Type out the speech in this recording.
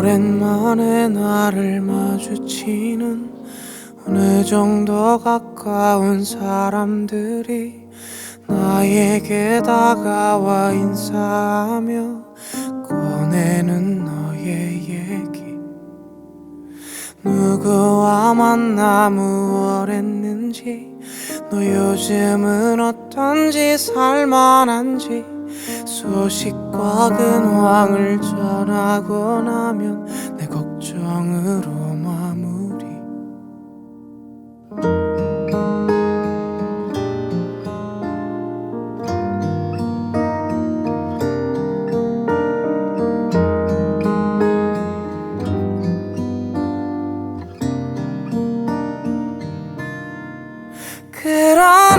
오랜만에 나를 마주치는 어느 정도 가까운 사람들이 나에게 다가와 인사하며 꺼내는 너의 얘기. 누구와 만나 무얼했는지 너 요즘은 어떤지 살만한지 소식과 근황을 전하고 나면 내 걱정으로 마무리. 그러나